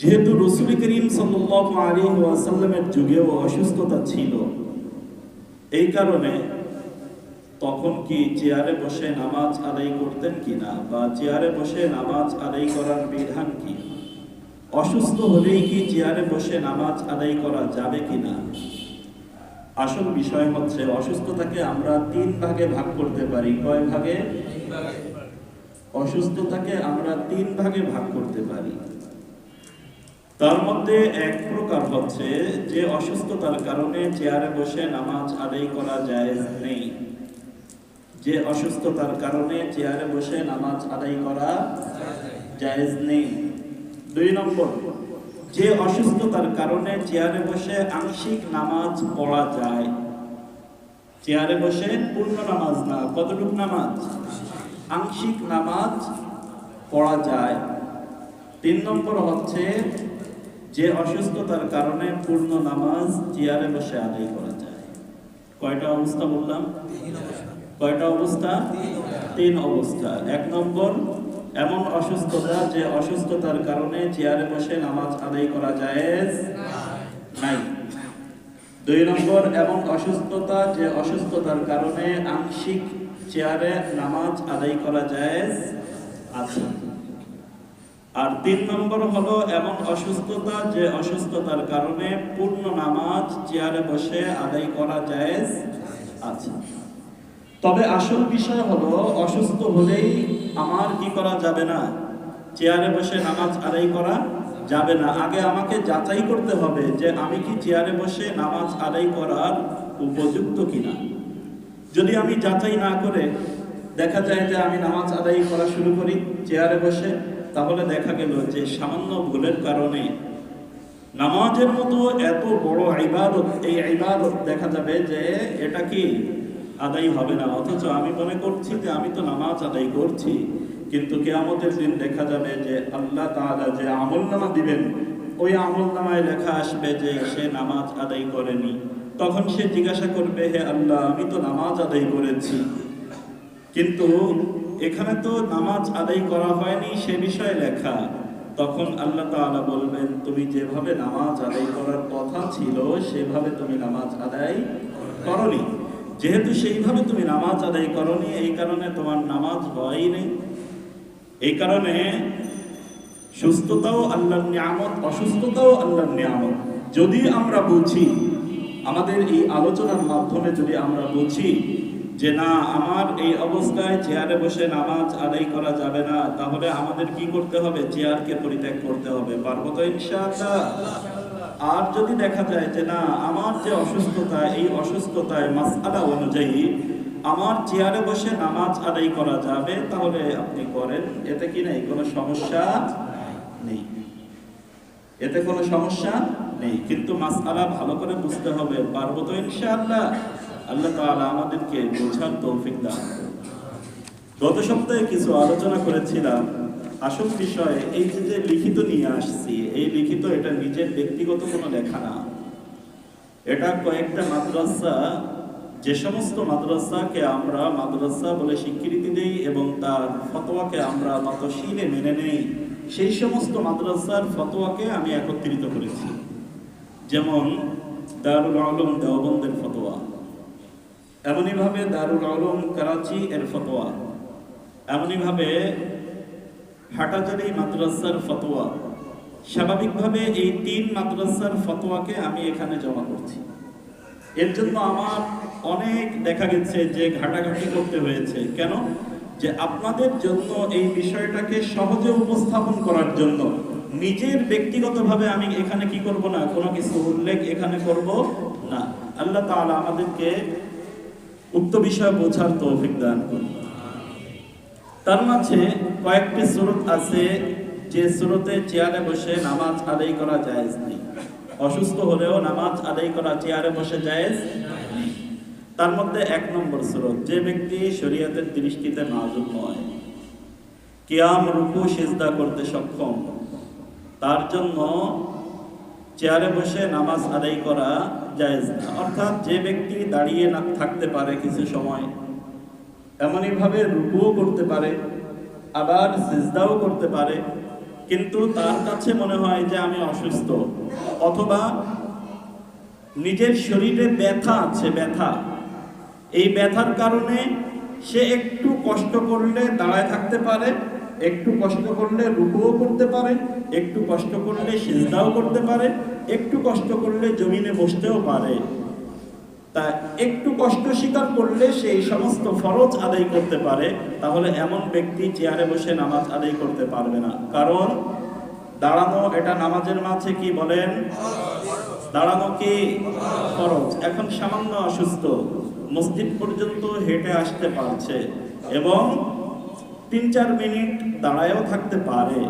যেহেতু রসুল করিম সাল্লাল্লাহু আলাইহি ওয়াসাল্লামের যুগেও অসুস্থতা ছিল এই কারণে তখন কি চেয়ারে বসে নামাজ আদায় করতেন কিনা বা চেয়ারে বসে নামাজ আদায় করার বিধান কি? অসুস্থ হলেই কি চেয়ারে বসে নামাজ আদায় করা যাবে কিনা? আসল বিষয় হচ্ছে অসুস্থতাকে আমরা তিন ভাগে ভাগ করতে পারি। কয় ভাগে? অসুস্থতাকে আমরা তিন ভাগে ভাগ করতে পারি। তার মধ্যে এক প্রকার হচ্ছে যে অসুস্থতার কারণে চেয়ারে বসে নামাজ আদায় করা যায় নেই। যে অসুস্থতার কারণে চেয়ারে বসে নামাজ আদায় করা জায়েজ নেই। দুই নম্বর, যে অসুস্থতার কারণে চেয়ারে বসে আংশিক নামাজ পড়া যায়। চেয়ারে বসে পূর্ণ নামাজ না, কতটুক নামাজ? আংশিক নামাজ পড়া যায়। তিন নম্বর হচ্ছে যে অসুস্থতার কারণে পূর্ণ নামাজ চেয়ারে বসে আদায় করা যায়। কয়টা অবস্থা বললাম? কয়টা অবস্থা? তিন অবস্থা। এক নম্বর, এমন অসুস্থতা যে অসুস্থতার কারণে চেয়ারে বসে নামাজ আদায় করা যায় নাই। দুই নম্বর, এমন অসুস্থতা যে অসুস্থতার কারণে আংশিক চেয়ারে নামাজ আদায় করা যায় আছে। আর তিন নম্বর হলো এমন অসুস্থতা যে অসুস্থতার কারণে পূর্ণ নামাজ চেয়ারে বসে আদায় করা যায় আছে। তবে আসল বিষয় হলো অসুস্থ হলেই আমার কি করা যাবে না? চেয়ারে বসে নামাজ আদায় করা যাবে না। আগে আমাকে যাচাই করতে হবে যে আমি কি চেয়ারে বসে নামাজ আদায় করার উপযুক্ত কিনা। যদি আমি যাচাই না করে দেখা যায় যে আমি নামাজ আদায় করা শুরু করি, চেয়ারে বসে তাহলে দেখা গেল যে সামান্য ভুলের কারণে নামাজের মতো এত বড় ইবাদত, এই ইবাদত দেখা যাবে যে এটা কি আদায় হবে না? অথচ আমি মনে করছি যে আমি তো নামাজ আদায় করছি, কিন্তু কেয়ামতের দিন দেখা যাবে যে আল্লাহ তাআলা যে আমল নামা দিবেন, ওই আমল নামায় লেখা আসবে যে সে নামাজ আদায় করেনি। তখন সে জিজ্ঞাসা করবে, হে আল্লাহ, আমি তো নামাজ আদায় করেছি। কিন্তু এখানে তো নামাজ আদায় করা হয়নি, সে বিষয়ে লেখা। তখন আল্লাহ তাআলা বলবেন, তুমি যেভাবে নামাজ আদায় করার কথা ছিল, সেভাবে তুমি নামাজ আদায় করনি। যেহেতু সেইভাবে তুমি নামাজ আদায় করনি, এই কারণে তোমার নামাজ হয়ই নেই এই কারণে সুস্থতাও আল্লাহর নিয়ামত, অসুস্থতাও আল্লাহর নিয়ামত। যদি আমরা বুঝি, আমাদের এই আলোচনার মাধ্যমে যদি আমরা বুঝি যে না, আমার এই অবস্থায় চেয়ারে বসে নামাজ আদায় করা যাবে না, তাহলে আমাদের কি করতে হবে? চেয়ারকে পরিত্যাগ করতে হবে। পারব তো ইনশাআল্লাহ। আর যদি দেখা যায় যে না, আমার যে অসুস্থতা, এই অসুস্থতায় মাসআলা অনুযায়ী আমার চেয়ারে বসে নামাজ আদায় করা যাবে, তাহলে আপনি করেন। এতে কি নেই? কোনো সমস্যা নেই। এতে কোনো সমস্যা নেই। কিন্তু মাসআলা ভালো করে বুঝতে হবে। পারব তো ইনশাআল্লাহ। আল্লাহ তাআলা আমাদেরকে বোঝার তৌফিক দান গত সপ্তাহে কিছু আলোচনা করেছিলাম। আসল বিষয় এই যে যে লিখিত নিয়ে আসছি, এই লিখিত এটা নিজের ব্যক্তিগত কোনো লেখা না। এটা কয়েকটা মাদ্রাসা, যে সমস্ত মাদ্রাসাকে আমরা মাদ্রাসা বলে স্বীকৃতি দেই এবং তার ফতোয়াকে আমরা মতশীলে মেনে নেই, সেই সমস্ত মাদ্রাসার ফতোয়াকে আমি একত্রিত করেছি। যেমন দারুল আলম দেওবন্দের ফতোয়া। এমনইভাবে দারুল আলম করাচি এর ফতোয়া, এমনইভাবে হাটাজারি মাদ্রাসার ফতোয়া, স্বাভাবিকভাবে এই তিন মাদ্রাসার ফতোয়াকে আমি এখানে জমা করছি। এর জন্য আমার অনেক দেখা গেছে যে ঘাটাঘাটি করতে হয়েছে। কেন? যে আপনাদের জন্য এই বিষয়টাকে সহজে উপস্থাপন করার জন্য নিজের ব্যক্তিগতভাবে আমি এখানে কি করব না? কোনো কিছু উল্লেখ এখানে করব না। আল্লাহ তাআলা আমাদেরকে উক্ত বিষয় বোঝার তৌফিক দান করুন। তার মাঝে কয়েকটি সুরত আছে, যে সুরতে চেয়ারে বসে নামাজ আদায় করা জায়েজ নেই। অসুস্থ হলেও নামাজ আদায় করা চেয়ারে বসে জায়েজ তার মধ্যে এক নম্বর সুরত, যে ব্যক্তি শরীয়তের দৃষ্টিতে নাজুক নয়। কিয়াম, রুকু, সিজদা করতে সক্ষম। তার জন্য চেয়ারে বসে নামাজ আদায় করা জায়েজ না। অর্থাৎ যে ব্যক্তি দাঁড়িয়ে না থাকতে পারে কিছু সময়, এমনইভাবে রুকুও করতে পারে, আবার সিজদাও করতে পারে, কিন্তু তার কাছে মনে হয় যে আমি অসুস্থ, অথবা নিজের শরীরে ব্যথা আছে, ব্যথা। এই ব্যথার কারণে সে একটু কষ্ট করলে দাঁড়ায় থাকতে পারে একটু কষ্ট করলে রুকুও করতে পারে, একটু কষ্ট করলে সিজদাও করতে পারে, একটু কষ্ট করলে জমিনে বসতেও পারে। তা একটু কষ্ট স্বীকার করলে সেই সমস্ত ফরজ আদায় করতে পারে, তাহলে এমন ব্যক্তি চেয়ারে বসে নামাজ আদায় করতে পারবে না। কারণ দাঁড়ানো এটা নামাজের মাঝে কি বলেন? দাঁড়ানো কি ফরজ? এখন সামান্য অসুস্থ, মসজিদ পর্যন্ত হেঁটে আসতে পারছে এবং তিন চার মিনিট দাঁড়ায়ও থাকতে পারে।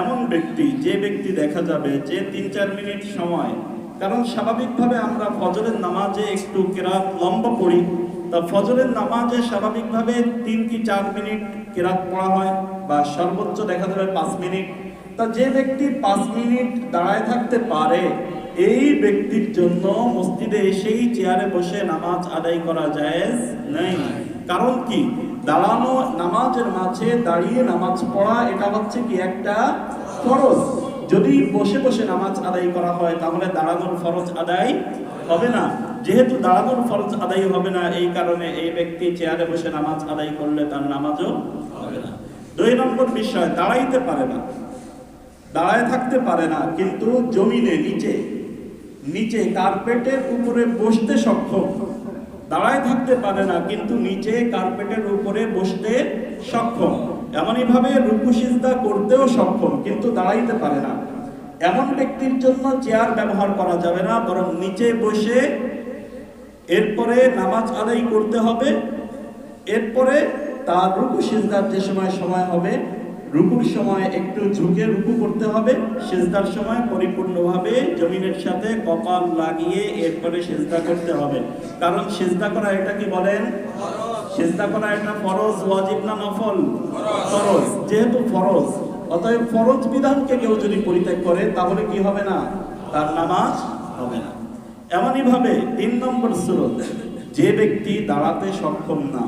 এমন ব্যক্তি যে ব্যক্তি দেখা যাবে যে তিন চার মিনিট সময়। কারণ স্বাভাবিকভাবে আমরা ফজরের নামাজে একটু কেরাত লম্বা পড়ি। তা ফজরের নামাজে স্বাভাবিকভাবে তিন কি চার মিনিট কেরাত পড়া হয় বা সর্বোচ্চ দেখা যাবে পাঁচ মিনিট। তা যে ব্যক্তি পাঁচ মিনিট দাঁড়ায় থাকতে পারে এই ব্যক্তির জন্য মসজিদে এসেই চেয়ারে বসে নামাজ আদায় করা যায় নেই। কারণ কি? দাঁড়ানো নামাজের মাঝে দাঁড়িয়ে নামাজ পড়া, এটা হচ্ছে কি একটা ফরজ। যদি বসে বসে নামাজ আদায় করা হয়, তাহলে দাঁড়ানোর ফরজ আদায় হবে না। যেহেতু দাঁড়ানোর ফরজ আদায় হবে না, এই কারণে এই ব্যক্তি চেয়ারে বসে নামাজ আদায় করলে তার নামাজও হবে না। দুই নম্বর বিষয়, দাঁড়াইতে পারে না। দাঁড়ায় থাকতে পারে না, কিন্তু জমিনে, নিচে নিচে কার্পেটের উপরে বসতে সক্ষম। দাঁড়ায় থাকতে পারে না, কিন্তু নিচে কার্পেটের উপরে বসতে সক্ষম। এমনই ভাবে সিজদা করতেও সক্ষম, কিন্তু দাঁড়াইতে পারে না। এমন ব্যক্তির জন্য চেয়ার ব্যবহার করা যাবে না, বরং নিচে বসে এরপরে নামাজ আদায় করতে হবে। এরপরে তার রুকু যে সময় সময় হবে রুকুর সময় একটু ঝুঁকে রুকু করতে হবে, সেজদার সময় পরিপূর্ণভাবে জমিনের সাথে কপাল লাগিয়ে এরপরে সেজদা করতে হবে। কারণ সেজদা করা এটা কি বলেন? সেজদা করা এটা ফরজ, ওয়াজিব না নফল? ফরজ, যেহেতু ফরজ। অতএব ফরজ বিধানকে কেউ যদি পরিত্যাগ করে, তাহলে কি হবে না? তার নামাজ হবে না। এমনই ভাবে তিন নম্বর সুরত, যে ব্যক্তি দাঁড়াতে সক্ষম না,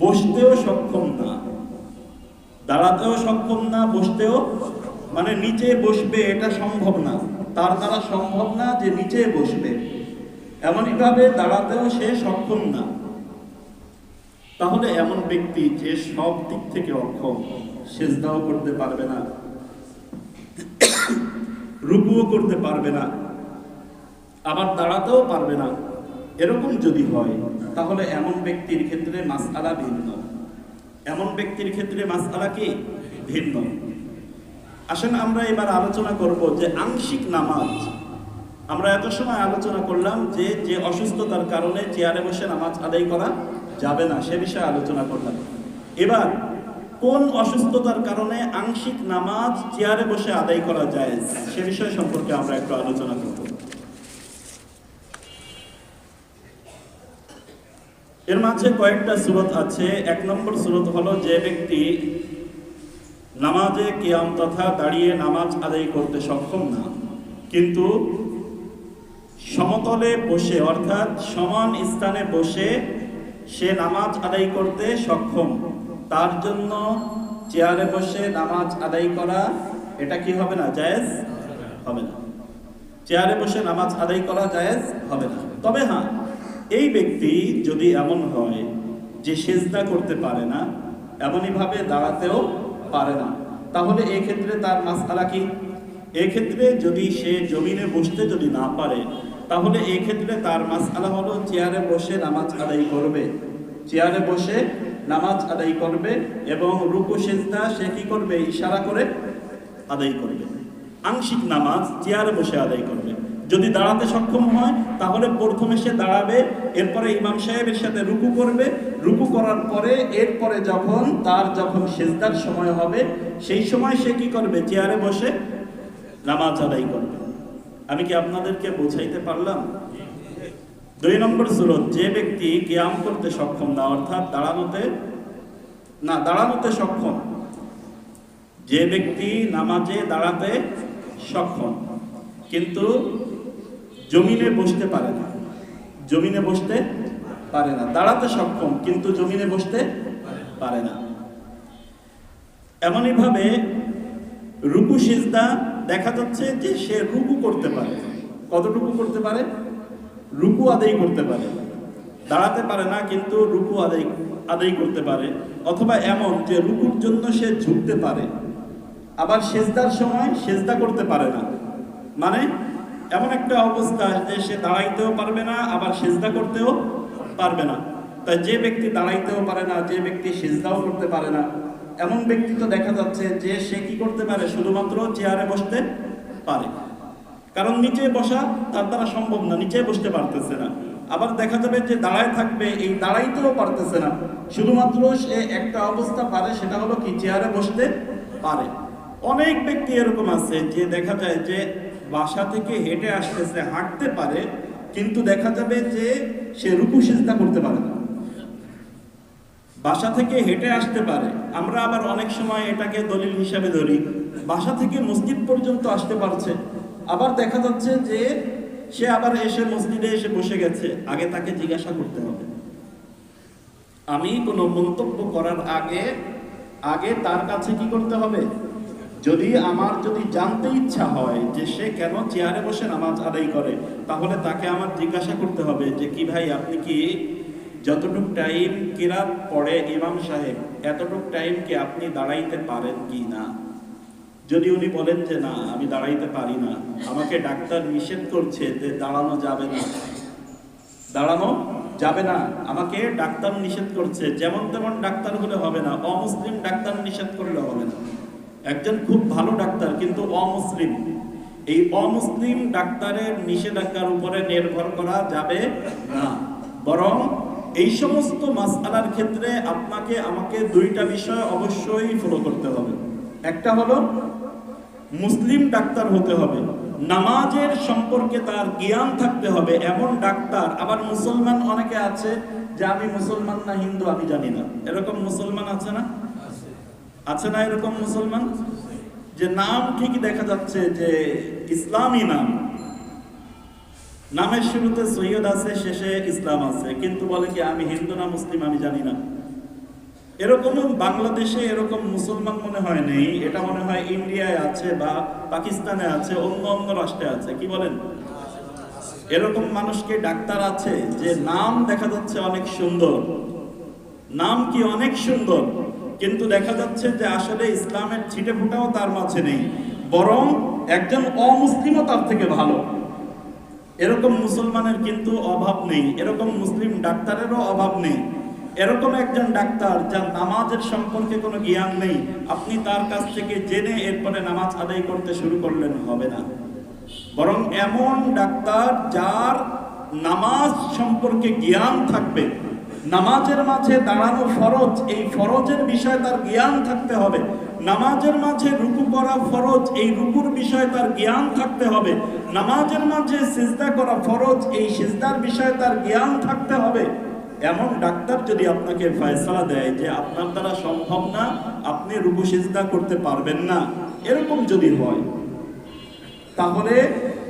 বসতেও সক্ষম না দাঁড়াতেও সক্ষম না, বসতেও মানে নিচে বসবে এটা সম্ভব না। তার দ্বারা সম্ভব না যে নিচে বসবে। এমনই ভাবে দাঁড়াতেও সে সক্ষম না। তাহলে এমন ব্যক্তি যে সব দিক থেকে অক্ষম, সেজদাও করতে পারবে না, রুকুও করতে পারবে না, আবার দাঁড়াতেও পারবে না। এরকম যদি হয়, তাহলে এমন ব্যক্তির ক্ষেত্রে মাসআলা ভিন্ন। এমন ব্যক্তির ক্ষেত্রে মাসআলা কি? ভিন্ন। আসেন আমরা এবার আলোচনা করব যে আংশিক নামাজ। আমরা এত সময় আলোচনা করলাম যে যে অসুস্থতার কারণে চেয়ারে বসে নামাজ আদায় করা যাবে না, সে বিষয়ে আলোচনা করলাম। এবার, কোন অসুস্থতার কারণে আংশিক নামাজ চেয়ারে বসে আদায় করা যায়, সে বিষয় সম্পর্কে আমরা একটু আলোচনা করব। এর মাঝে কয়েকটা সুরত আছে। এক নম্বর সুরত হলো যে ব্যক্তি নামাজে কিয়াম তথা দাঁড়িয়ে নামাজ আদায় করতে সক্ষম না, কিন্তু সমতলে বসে, অর্থাৎ সমান স্থানে বসে সে নামাজ আদায় করতে সক্ষম, তার জন্য চেয়ারে বসে নামাজ আদায় করা, এটা কি হবে না, জায়েজ? হবে না। চেয়ারে বসে নামাজ আদায় করা জায়েজ? হবে না। তবে হ্যাঁ এই ব্যক্তি যদি এমন হয় যে সেজদা করতে পারে না, এমনইভাবে দাঁড়াতেও পারে না, তাহলে ক্ষেত্রে তার মাসালা কি? এক্ষেত্রে যদি সে জমিনে বসতে যদি না পারে, তাহলে ক্ষেত্রে তার মাসালা হলো চেয়ারে বসে নামাজ আদায় করবে। চেয়ারে বসে নামাজ আদায় করবে এবং রুকু, সেজদা সে কি করবে? ইশারা করে আদায় করবে। আংশিক নামাজ চেয়ারে বসে আদায় করবে। যদি দাঁড়াতে সক্ষম হয়, তাহলে প্রথমে সে দাঁড়াবে, এরপরে ইমাম সাহেবের সাথে রুকু করবে। রুকু করার পরে, এরপরে যখন তার যখন সেজদার সময় হবে, সেই সময় সে কি করবে? চেয়ারে বসে নামাজ আদায় করবে। আমি কি আপনাদেরকে বোঝাইতে পারলাম? দুই নম্বর সুরত, যে ব্যক্তি কিয়াম করতে সক্ষম না, অর্থাৎ দাঁড়ানোতে, না, দাঁড়ানোতে সক্ষম। যে ব্যক্তি নামাজে দাঁড়াতে সক্ষম, কিন্তু জমিনে বসতে পারে না। জমিনে বসতে পারে না। দাঁড়াতে সক্ষম, কিন্তু জমিনে বসতে পারে না। এমনই ভাবে রুকু সিজদা দেখা যাচ্ছে যে সে রুকু করতে পারে। কতটুকু করতে পারে? রুকু আদায় করতে পারে। দাঁড়াতে পারে না, কিন্তু রুকু আদায় আদায় করতে পারে। অথবা এমন যে রুকুর জন্য সে ঝুঁকতে পারে। আবার সেজদার সময় সেজদা করতে পারে না। মানে এমন একটা অবস্থা যে সে দাঁড়াইতেও পারবে না, আবার সেজদা করতেও পারবে না। তাই যে ব্যক্তি দাঁড়াইতেও পারে না, যে ব্যক্তি সেজদাও করতে পারে না, এমন ব্যক্তি তো দেখা যাচ্ছে যে সে কি করতে পারে? শুধুমাত্র চেয়ারে বসতে পারে। কারণ নিচে বসা তার দ্বারা সম্ভব না, নিচে বসতে পারতেছে না। আবার দেখা যাবে যে দাঁড়ায় থাকবে, এই দাঁড়াইতেও পারতেছে না। শুধুমাত্র সে একটা অবস্থা পারে, সেটা হলো কি? চেয়ারে বসতে পারে। অনেক ব্যক্তি এরকম আছে যে দেখা যায় যে বাসা থেকে হেঁটে আসতেছে, হাঁটতে পারে, কিন্তু দেখা যাবে যে সে রুকু সিজদা করতে পারে না। বাসা থেকে হেঁটে আসতে পারে। আমরা আবার অনেক সময় এটাকে দলিল হিসাবে ধরি। বাসা থেকে মসজিদ পর্যন্ত আসতে পারছে। আবার দেখা যাচ্ছে যে সে আবার এসে মসজিদে এসে বসে গেছে। আগে তাকে জিজ্ঞাসা করতে হবে। আমি কোনো মন্তব্য করার আগে আগে তার কাছে কি করতে হবে? যদি আমার যদি জানতে ইচ্ছা হয় যে সে কেন চেয়ারে বসে নামাজ আদায় করে, তাহলে তাকে আমার জিজ্ঞাসা করতে হবে যে, কি ভাই, আপনি কি যতটুক টাইম কিরাত পড়ে ইমাম সাহেব, এতটুক টাইম কি আপনি দাঁড়াইতে পারেন কি না? যদি উনি বলেন যে, না, আমি দাঁড়াইতে পারি না, আমাকে ডাক্তার নিষেধ করছে যে দাঁড়ানো যাবে না। দাঁড়ানো যাবে না, আমাকে ডাক্তার নিষেধ করছে, যেমন তেমন ডাক্তার হলে হবে না, অমুসলিম ডাক্তার নিষেধ করলে হবে না। একজন খুব ভালো ডাক্তার, কিন্তু অমুসলিম। এই অমুসলিম ডাক্তারের নিষেধাজ্ঞার উপরে নির্ভর করা যাবে না। বরং এই সমস্ত মাসআলার ক্ষেত্রে আপনাকে, আমাকে দুইটা বিষয় অবশ্যই ফলো করতে হবে। একটা হলো, মুসলিম ডাক্তার হতে হবে। নামাজের সম্পর্কে তার জ্ঞান থাকতে হবে। এমন ডাক্তার, আবার মুসলমান অনেকে আছে যে আমি মুসলমান না, হিন্দু আমি জানি না। এরকম মুসলমান আছে না? আছে না এরকম মুসলমান? যে নাম ঠিক দেখা যাচ্ছে যে ইসলামী নাম। নামের শুরুতে সৈয়দ আছে, শেষে ইসলাম আছে। কিন্তু বলে কি, আমি হিন্দু না মুসলিম, আমি জানি না। এরকম বাংলাদেশে এরকম মুসলমান মনে হয় নেই। এটা মনে হয় ইন্ডিয়ায় আছে বা পাকিস্তানে আছে, অন্য অন্য রাষ্ট্রে আছে। কি বলেন? এরকম মানুষকে ডাক্তার আছে যে নাম দেখা যাচ্ছে অনেক সুন্দর। নাম কি অনেক সুন্দর? কিন্তু দেখা যাচ্ছে যে আসলে ইসলামের ছিটে ফোটাও তার মাঝে নেই। বরং একজন অমুসলিমও তার থেকে ভালো। এরকম মুসলমানের কিন্তু অভাব নেই। এরকম মুসলিম ডাক্তারেরও অভাব নেই। এরকম একজন ডাক্তার যার নামাজের সম্পর্কে কোনো জ্ঞান নেই, আপনি তার কাছ থেকে জেনে এরপরে নামাজ আদায় করতে শুরু করলেন, হবে না। বরং এমন ডাক্তার যার নামাজ সম্পর্কে জ্ঞান থাকবে নামাজের মাঝে দাঁড়ানো ফরজ, এই ফরজের বিষয়ে তার জ্ঞান থাকতে হবে। নামাজের মাঝে রুকু করা ফরজ, এই রুকুর বিষয়ে তার জ্ঞান থাকতে হবে। নামাজের মাঝে সিজদা করা ফরজ, এই সিজদার বিষয়ে তার জ্ঞান থাকতে হবে। এমন ডাক্তার যদি আপনাকে ফয়সালা দেয় যে আপনার দ্বারা সম্ভব না, আপনি রুকু সিজদা করতে পারবেন না। এরকম যদি হয়, তাহলে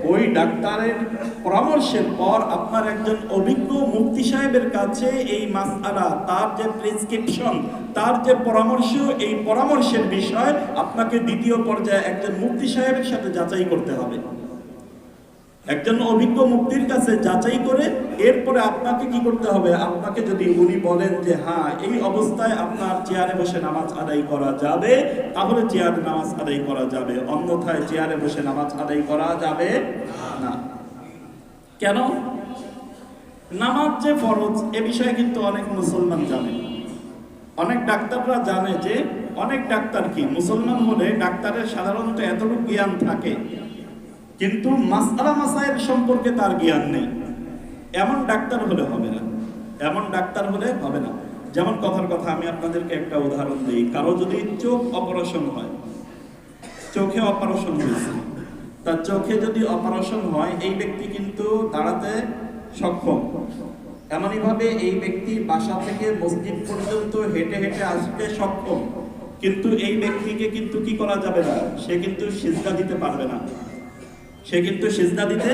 ওই ডাক্তারের পরামর্শের পর আপনার একজন অভিজ্ঞ মুক্তি সাহেবের কাছে এই মাসআলা, তার যে প্রেসক্রিপশন, তার যে পরামর্শ, এই পরামর্শের বিষয় আপনাকে দ্বিতীয় পর্যায়ে একজন মুক্তি সাহেবের সাথে যাচাই করতে হবে। একজন অভিজ্ঞ মুক্তির কাছে যাচাই করে এরপরে আপনাকে কি করতে হবে? আপনাকে যদি উনি বলেন যে হ্যাঁ এই অবস্থায় আপনার চেয়ারে বসে নামাজ আদায় করা যাবে, তাহলে চেয়ারে নামাজ আদায় করা যাবে। অন্যথায় চেয়ারে বসে নামাজ আদায় করা যাবে না। কেন? নামাজ যে ফরজ, এ বিষয়ে কিন্তু অনেক মুসলমান জানে। অনেক ডাক্তাররা জানে যে, অনেক ডাক্তার কি? মুসলমান হলে ডাক্তারের সাধারণত এতটুকু জ্ঞান থাকে কিন্তু মাসালা মাসাইল সম্পর্কে তার জ্ঞান নেই। এমন ডাক্তার হলে হবে না। এমন ডাক্তার হলে হবে না। যেমন কথার কথা আমি আপনাদেরকে একটা উদাহরণ দিই। কারও যদি চোখ অপারেশন হয়, চোখে অপারেশন হয়েছে তার চোখে যদি অপারেশন হয়, এই ব্যক্তি কিন্তু দাঁড়াতে সক্ষম। এমনইভাবে এই ব্যক্তি বাসা থেকে মসজিদ পর্যন্ত হেঁটে হেঁটে আসতে সক্ষম। কিন্তু এই ব্যক্তিকে কিন্তু কি করা যাবে না? সে কিন্তু সিজদা দিতে পারবে না। সে কিন্তু সেজদা দিতে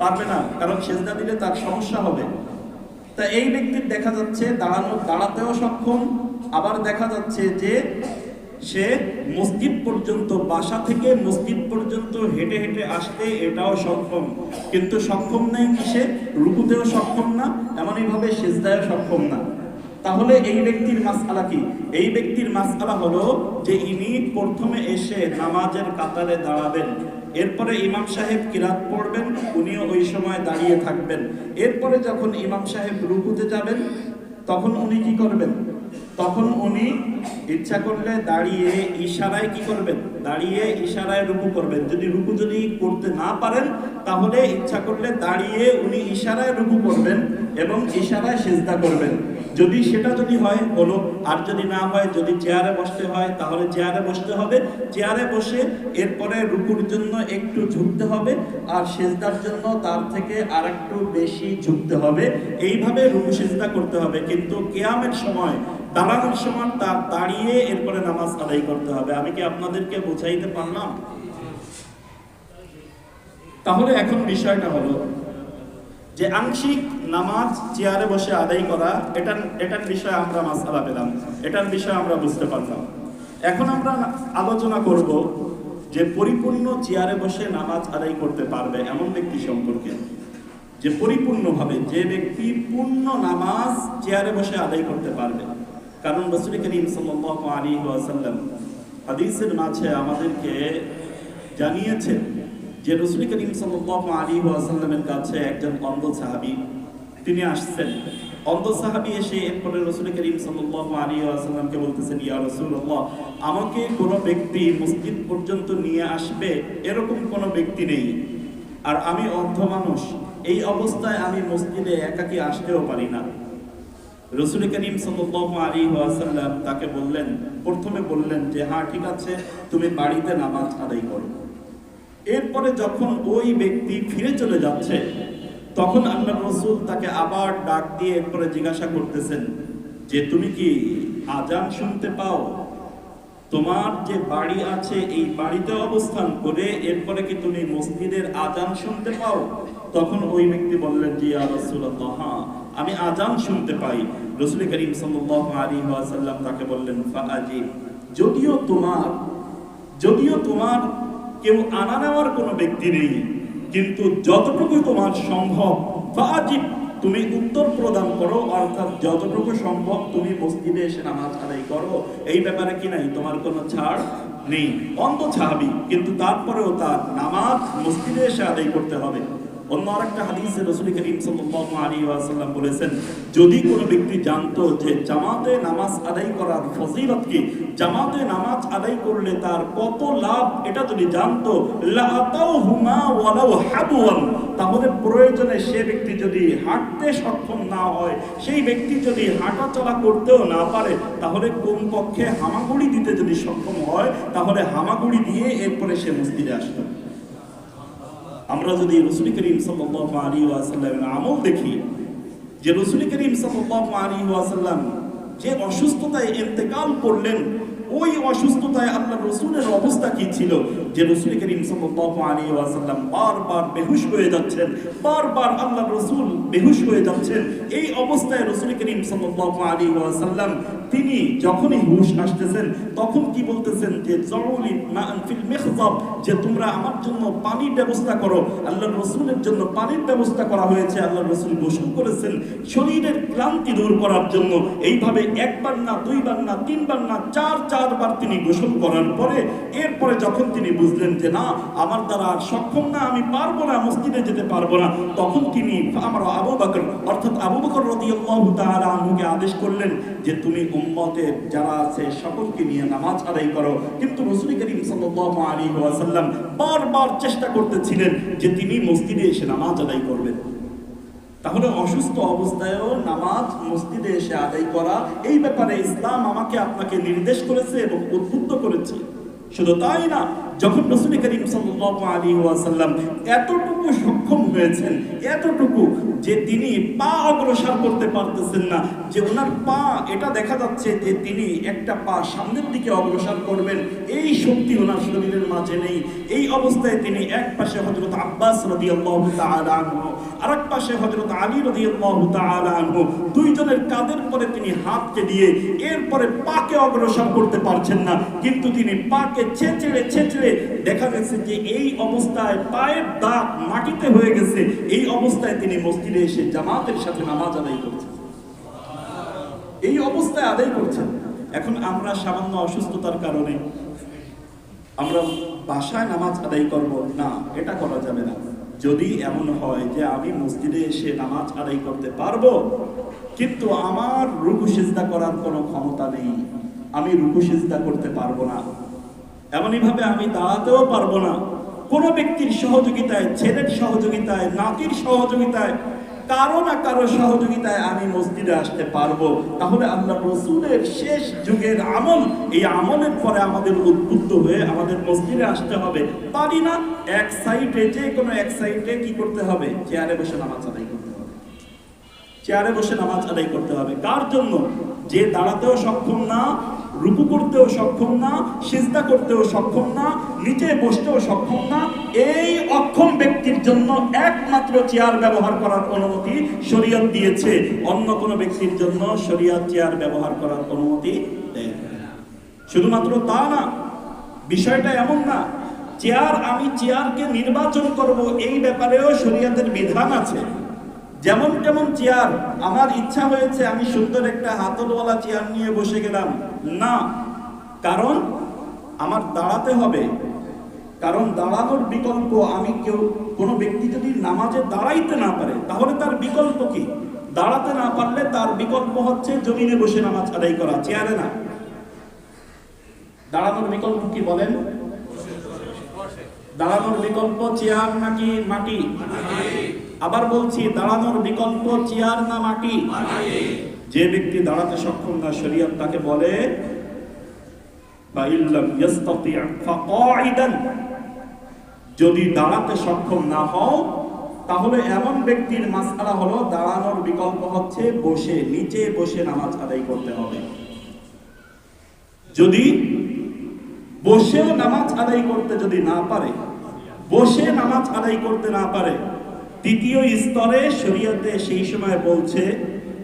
পারবে না, কারণ সেজদা দিলে তার সমস্যা হবে। তা এই ব্যক্তির দেখা যাচ্ছে দাঁড়ানো, দাঁড়াতেও সক্ষম, আবার দেখা যাচ্ছে যে সে মসজিদ পর্যন্ত, বাসা থেকে মসজিদ পর্যন্ত হেঁটে হেঁটে আসতে এটাও সক্ষম। কিন্তু সক্ষম নেই কিসে? রুকুতেও সক্ষম না, এমনইভাবে সেজদায়ও সক্ষম না। তাহলে এই ব্যক্তির মাসআলা কি? এই ব্যক্তির মাসআলা হলো যে ইনি প্রথমে এসে নামাজের কাতারে দাঁড়াবেন। এরপরে ইমাম সাহেব কিরাত পড়বেন, উনিও ওই সময় দাঁড়িয়ে থাকবেন। এরপরে যখন ইমাম সাহেব রুকুতে যাবেন, তখন উনি কি করবেন? তখন উনি ইচ্ছা করলে দাঁড়িয়ে ইশারায় কি করবেন? দাঁড়িয়ে ইশারায় রুকু করবেন। যদি রুকু যদি করতে না পারেন, তাহলে ইচ্ছা করলে দাঁড়িয়ে উনি ইশারায় রুকু করবেন এবং ইশারায় সেজদা করবেন। যদি সেটা যদি হয় হলো আর যদি না হয়, যদি চেয়ারে বসতে হয়, তাহলে চেয়ারে বসতে হবে। চেয়ারে বসে এরপরে রুকুর জন্য একটু ঝুঁকতে হবে আর সেজদার জন্য তার থেকে আর একটু বেশি ঝুঁকতে হবে। এইভাবে রুকু সেজদা করতে হবে। কিন্তু কেয়ামের সময়, দাঁড়ানোর সময় তার দাঁড়িয়ে এরপরে নামাজ আদায় করতে হবে। আমি কি আপনাদেরকে বোঝাইতে পারলাম? তাহলে এখন বিষয়টা হলো যে আংশিক নামাজ চেয়ারে বসে আদায় করা, এটার এটার বিষয়ে আমরা মাসালা পেলাম। এটার বিষয়ে আমরা বুঝতে পারলাম। এখন আমরা আলোচনা করব যে পরিপূর্ণ চেয়ারে বসে নামাজ আদায় করতে পারবে এমন ব্যক্তি সম্পর্কে। যে পরিপূর্ণভাবে যে ব্যক্তি পূর্ণ নামাজ চেয়ারে বসে আদায় করতে পারবে। কারণ রসুল করিম সাল্লাল্লাহু আলাইহি ওয়াসাল্লাম হাদিসের মাঝে আমাদেরকে জানিয়েছেন যে রসুল করিম সাল্লাল্লাহু আলাইহি ওয়াসাল্লামের কাছে একজন অন্ধ সাহাবী, তিনি আসছেন। অন্ধ সাহাবী এসে এরপরে রসুল করিম সাল্লাল্লাহু আলাইহি ওয়াসাল্লামকে বলতেছেন, ইয়া রাসূলুল্লাহ, আমাকে কোনো ব্যক্তি মসজিদ পর্যন্ত নিয়ে আসবে এরকম কোনো ব্যক্তি নেই। আর আমি অন্ধ মানুষ, এই অবস্থায় আমি মসজিদে একাকি আসতেও পারি না। রসুল করিম সাল্লাল্লাহু আলাইহি ওয়াসাল্লাম তাকে বললেন, প্রথমে বললেন যে হ্যাঁ ঠিক আছে, তুমি বাড়িতে নামাজ আদায় করো। এরপরে যখন ওই ব্যক্তি ফিরে চলে যাচ্ছে, তখন আল্লাহ রসুল তাকে আবার ডাক দিয়ে এরপরে জিজ্ঞাসা করতেছেন যে, তুমি কি আজান শুনতে পাও? তোমার যে বাড়ি আছে, এই বাড়িতে অবস্থান করে এরপরে কি তুমি মসজিদের আজান শুনতে পাও? তখন ওই ব্যক্তি বললেন যে ইয়া হ্যাঁ আমি আজান শুনতে পাই। রসুল করিম ওয়াসাল্লাম তাকে বললেন যদিও তোমার যদিও তোমার কেউ আনা নেওয়ার কোনো ব্যক্তি নেই। কিন্তু যতটুকু তোমার সম্ভব ফাজিব তুমি উত্তর প্রদান করো, অর্থাৎ যতটুকু সম্ভব তুমি মসজিদে এসে নামাজ আদায় করো। এই ব্যাপারে কি নাই? তোমার কোনো ছাড় নেই। অন্ত ছাড়বি কিন্তু তারপরেও তার নামাজ মসজিদে এসে আদায় করতে হবে। অন্য আরেকটা হাদিসে রসুল করিম সাল্লাল্লাহু আলাইহি ওয়াসাল্লাম বলেছেন, যদি কোনো ব্যক্তি জানতো যে জামাতে নামাজ আদায় করার ফজিলত কি, জামাতে নামাজ আদায় করলে তার কত লাভ, এটা যদি জানতো লাআতাউহুমা ওয়ালাউ হাবওয়ান তাহলে প্রয়োজনে সে ব্যক্তি যদি হাঁটতে সক্ষম না হয়, সেই ব্যক্তি যদি হাঁটা চলা করতেও না পারে, তাহলে কোন পক্ষে হামাগুড়ি দিতে যদি সক্ষম হয়, তাহলে হামাগুড়ি দিয়ে এরপরে সে মসজিদে আসতো। আমরা যদি রসুল করিম সাল্লাল্লাহু আলাইহি ওয়াসাল্লামের আমল দেখি, যে রসুল করিম সাল্লাল্লাহু আলাইহি ওয়াসাল্লাম যে অসুস্থতায় ইন্তেকাল করলেন, ওই অসুস্থতায় আল্লাহ রসুলের অবস্থা কি ছিল? যে রসুল করিম ওয়াসাল্লাম বারবার বেহুশ হয়ে যাচ্ছেন, বারবার আল্লাহ রসুল বেহুশ হয়ে যাচ্ছেন, এই অবস্থায় রসুল করিম ওয়াসাল্লাম তিনি যখনই হুশ আসতেছেন, তখন কি বলতেছেন যে যে তোমরা আমার জন্য পানির ব্যবস্থা করো। আল্লাহ রসুলের জন্য পানির ব্যবস্থা করা হয়েছে আল্লাহ রসুল গোসল করেছেন। শরীরের ক্লান্তি দূর করার জন্য এইভাবে একবার না, দুইবার না, তিনবার না, চার, চারবার তিনি গোসল করার পরে, এরপরে যখন তিনি বুঝলেন যে, না, আমার দ্বারা আর সক্ষম না, আমি পারব না, মসজিদে যেতে পারব না তখন তিনি আমার আবু বকর, অর্থাৎ আবু বকর রাদিয়াল্লাহু তাআলা আনহুকে আদেশ করলেন যে, তুমি উম্মতের যারা আছে, সকলকে নিয়ে নামাজ আদায় করো। কিন্তু রসুল করিম সাল্লাহ আলী ওয়াসাল্লাম বারবার চেষ্টা করতেছিলেন যে তিনি মসজিদে এসে নামাজ আদায় করবেন। তাহলে অসুস্থ অবস্থায়ও নামাজ মসজিদে এসে আদায় করা, এই ব্যাপারে ইসলাম আমাকে আপনাকে নির্দেশ করেছে এবং উদ্বুদ্ধ করেছে। শুধু তাই না যখন রসুল করিম সাল্লাল্লাহু আলাইহি ওয়াসাল্লাম এতটুকু সক্ষম হয়েছেন, এতটুকু যে তিনি পা অগ্রসর করতে পারতেছেন না, যে ওনার পা, এটা দেখা যাচ্ছে যে তিনি একটা পা সামনের দিকে অগ্রসর করবেন, এই শক্তি ওনার শরীরের মাঝে নেই। এই অবস্থায় তিনি এক পাশে হযরত আব্বাস রাদিয়াল্লাহু তাআলা আনহু, আরেক পাশে হযরত আলী রাদিয়াল্লাহু তাআলা দুইজনের কাঁধের পরে তিনি হাতকে দিয়ে এরপরে পাকে অগ্রসর করতে পারছেন না, কিন্তু তিনি পাকে ছেঁচড়ে ছেঁচড়ে দেখা যাচ্ছে যে এই অবস্থায় পায়ের দাগ মাটিতে হয়ে গেছে। এই অবস্থায় তিনি মসজিদে এসে জামাতের সাথে নামাজ আদায় করছেন। এই অবস্থায় আদায় করছেন। এখন আমরা সামান্য অসুস্থতার কারণে আমরা বাসায় নামাজ আদায় করব। না, এটা করা যাবে না। যদি এমন হয় যে আমি মসজিদে এসে নামাজ আদায় করতে পারব, কিন্তু আমার রুকু সিজদা করার কোনো ক্ষমতা নেই। আমি রুকু সিজদা করতে পারব না। এমনই ভাবে আমি দাঁড়াতেও পারব না। কোনো ব্যক্তির সহযোগিতায়, ছেলের সহযোগিতায়, নাতির সহযোগিতায়, কারও না কারও সহযোগিতায় আমি মসজিদে আসতে পারব। তাহলে আল্লাহ রসুলের শেষ যুগের আমল, এই আমলের পরে আমাদের উদ্বুদ্ধ হয়ে আমাদের মসজিদে আসতে হবে। পারি না, এক সাইডে, যে কোনো এক সাইডে কি করতে হবে? চেয়ারে বসে নামাজ আদায় করতে হবে। চেয়ারে বসে নামাজ আদায় করতে হবে। কার জন্য? যে দাঁড়াতেও সক্ষম না রুকু করতেও সক্ষম না, সিজদা করতেও সক্ষম না, নিচে বসতেও সক্ষম না, এই অক্ষম ব্যক্তির জন্য একমাত্র চেয়ার ব্যবহার করার অনুমতি শরীয়ত দিয়েছে। অন্য কোনো ব্যক্তির জন্য শরীয়ত চেয়ার ব্যবহার করার অনুমতি দেয়। শুধুমাত্র তা না, বিষয়টা এমন না, চেয়ার, আমি চেয়ারকে নির্বাচন করব এই ব্যাপারেও শরীয়তের বিধান আছে। যেমন তেমন চেয়ার, আমার ইচ্ছা হয়েছে আমি সুন্দর একটা হাতলওয়ালা চেয়ার নিয়ে বসে গেলাম। না কারণ আমার দাঁড়াতে হবে। কারণ দাঁড়ানোর বিকল্প আমি কেউ কোনো ব্যক্তি যদি নামাজে দাঁড়াইতে না পারে তাহলে তার বিকল্প কি? দাঁড়াতে না পারলে তার বিকল্প হচ্ছে জমিনে বসে নামাজ আদায় করা চেয়ারে না। দাঁড়ানোর বিকল্প কি বলেন? দাঁড়ানোর বিকল্প চেয়ার নাকি মাটি? আবার বলছি দাঁড়ানোর বিকল্প চেয়ার না মাটি? যে ব্যক্তি দাঁড়াতে সক্ষম না শরীয়ত তাকে বলে যদি দাঁড়াতে সক্ষম না হও, তাহলে এমন ব্যক্তির মাসআলা হলো দাঁড়ানোর বিকল্প হচ্ছে বসে, নিচে বসে নামাজ আদায় করতে হবে। যদি বসেও নামাজ আদায় করতে যদি না পারে, বসে নামাজ আদায় করতে না পারে, তৃতীয় স্তরে শরীয়তে সেই সময় বলছে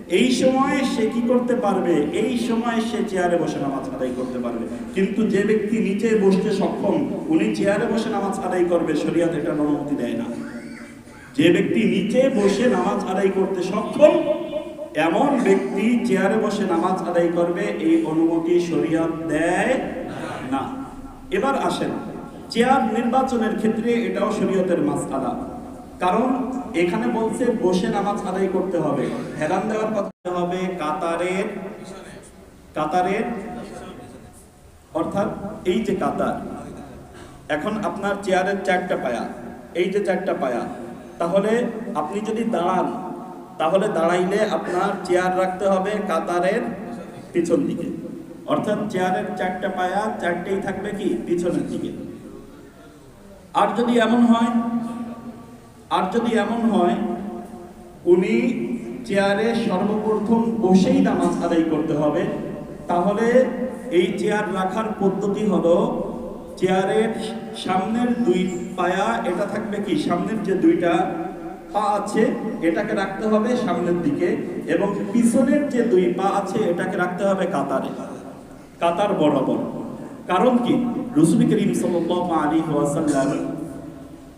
এই সময় সে কি করতে পারবে? এই সময় সে চেয়ারে বসে নামাজ আদায় করতে পারবে। কিন্তু যে ব্যক্তি নিচে বসতে সক্ষম, উনি চেয়ারে বসে নামাজ আদায় করবে, শরীয়ত এটা অনুমতি দেয় না। যে ব্যক্তি নিচে বসে নামাজ আদায় করতে সক্ষম, এমন ব্যক্তি চেয়ারে বসে নামাজ আদায় করবে, এই অনুমতি শরীয়ত দেয় না। এবার আসেন, চেয়ার নির্বাচনের ক্ষেত্রে এটাও শরীয়তের মাসআলা। কারণ এখানে বলছে বসে নামাজ আদায় করতে হবে। হেরান দেওয়ার কথা হবে কাতারের কাতারের, অর্থাৎ এই যে কাতার, এখন আপনার চেয়ারের চারটা পায়া, এই যে চারটা পায়া, তাহলে আপনি যদি দাঁড়ান, তাহলে দাঁড়াইলে আপনার চেয়ার রাখতে হবে কাতারের পিছন দিকে। অর্থাৎ চেয়ারের চারটা পায়া, চারটেই থাকবে কি? পিছনের দিকে। আর যদি এমন হয় আর যদি এমন হয়, উনি চেয়ারে সর্বপ্রথম বসেই নামাজ আদায় করতে হবে, তাহলে এই চেয়ার রাখার পদ্ধতি হলো, চেয়ারের সামনের দুই পায়া, এটা থাকবে কি? সামনের যে দুইটা পা আছে, এটাকে রাখতে হবে সামনের দিকে, এবং পিছনের যে দুই পা আছে, এটাকে রাখতে হবে কাতারে। কাতার বরাবর। কারণ কি? রসুল করিম সাল্লাল্লাহু আলাইহি ওয়াসাল্লাম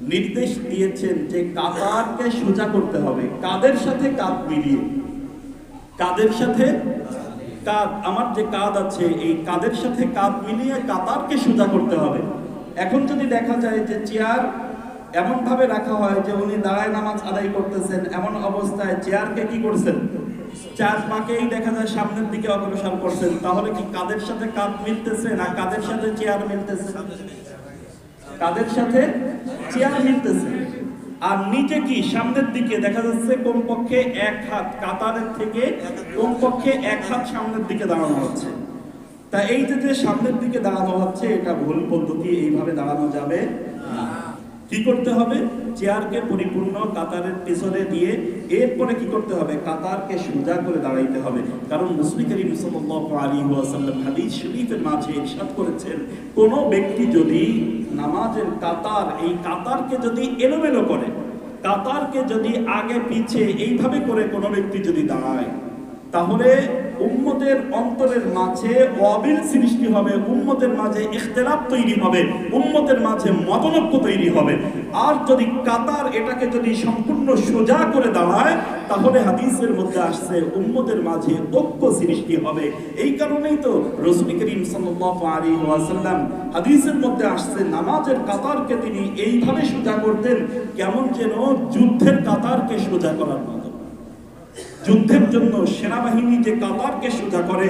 নির্দেশ দিয়েছেন যে কাতারকে সোজা করতে হবে। কাদের সাথে কাঁধ মিলিয়ে? কাদের সাথে? কাঁধ আমার যে কাঁধ আছে, এই কাদের সাথে কাঁধ মিলিয়ে কাতারকে সোজা করতে হবে। এখন যদি দেখা যায় যে চেয়ার এমন ভাবে রাখা হয় যে উনি দাঁড়ায় নামাজ আদায় করতেছেন, এমন অবস্থায় চেয়ারকে কি করছেন? চার পাকেই দেখা যায় সামনের দিকে অগ্রসর করছেন। তাহলে কি কাদের সাথে কাঁধ মিলতেছে না কাদের সাথে চেয়ার মিলতেছে? কাদের সাথে? চেয়ার মিলতেছে। আর নিচে কি? সামনের দিকে দেখা যাচ্ছে কমপক্ষে এক হাত কাতারের থেকে কমপক্ষে এক হাত সামনের দিকে দাঁড়ানো হচ্ছে। তা এই যে যে সামনের দিকে দাঁড়ানো হচ্ছে, এটা ভুল পদ্ধতি, এইভাবে দাঁড়ানো যাবে না। কি করতে হবে? চেয়ারকে পরিপূর্ণ কাতারের পেছনে দিয়ে এরপরে কি করতে হবে? কাতারকে সোজা করে দাঁড়াইতে হবে। কারণ মুসলিম করিম সাল্লাল্লাহু ওয়াসাল্লাম হাদিস শরীফের মাঝে ইরশাদ করেছেন, কোন ব্যক্তি যদি নামাজের কাতার, এই কাতারকে যদি এলোমেলো করে, কাতারকে যদি আগে পিছে এইভাবে করে কোনো ব্যক্তি যদি দাঁড়ায়, তাহলে উম্মতের অন্তরের মাঝে অবিল সৃষ্টি হবে, উম্মতের মাঝে ইখতিলাফ তৈরি হবে, উম্মতের মাঝে মতনৈক্য তৈরি হবে। আর যদি কাতার এটাকে যদি সম্পূর্ণ সোজা করে দাঁড়ায়, তাহলে হাদিসের মধ্যে আসছে উম্মতের মাঝে ঐক্য সৃষ্টি হবে। এই কারণেই তো রসুল করিম সাল্লাল্লাহু আলাইহি ওয়াসাল্লাম হাদিসের মধ্যে আসছে, নামাজের কাতারকে তিনি এইভাবে সোজা করতেন, কেমন যেন যুদ্ধের কাতারকে সোজা করার মতো। যুদ্ধের জন্য সেনাবাহিনী যে কাতারকে সোজা করে,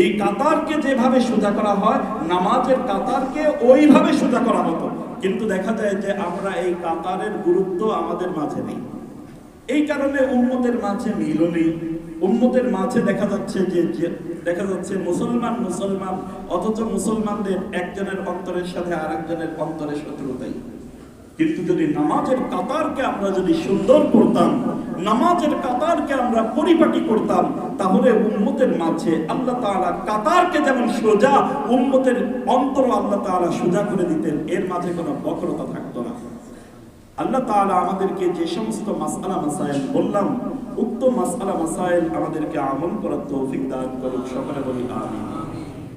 এই কাতারকে যেভাবে সোজা করা হয়, নামাজের কাতারকে ওইভাবে সোজা করা হতো। কিন্তু দেখা যায় যে আমরা এই কাতারের গুরুত্ব আমাদের মাঝে নেই। এই কারণে উম্মতের মাঝে মিলও নেই উম্মতের মাঝে দেখা যাচ্ছে যে দেখা যাচ্ছে মুসলমান মুসলমান, অথচ মুসলমানদের একজনের অন্তরের সাথে আর একজনের অন্তরের শত্রুতাই। কিন্তু যদি নামাজের কাতারকে আমরা যদি সুন্দর করতাম, নামাজের কাতারকে আমরা পরিপাটি করতাম, তাহলে উম্মতের মাঝে আল্লাহ তাআলা কাতারকে যেমন সোজা, উম্মতের অন্তর আল্লাহ তাআলা সোজা করে দিতেন, এর মাঝে কোনো বক্রতা থাকতো না। আল্লাহ তাআলা আমাদেরকে যে সমস্ত মাসআলা মাসাইল বললাম, উক্ত মাসআলা মাসাইল আমাদেরকে আমল করার তৌফিক দান করুক, সকলে বলি আমিন।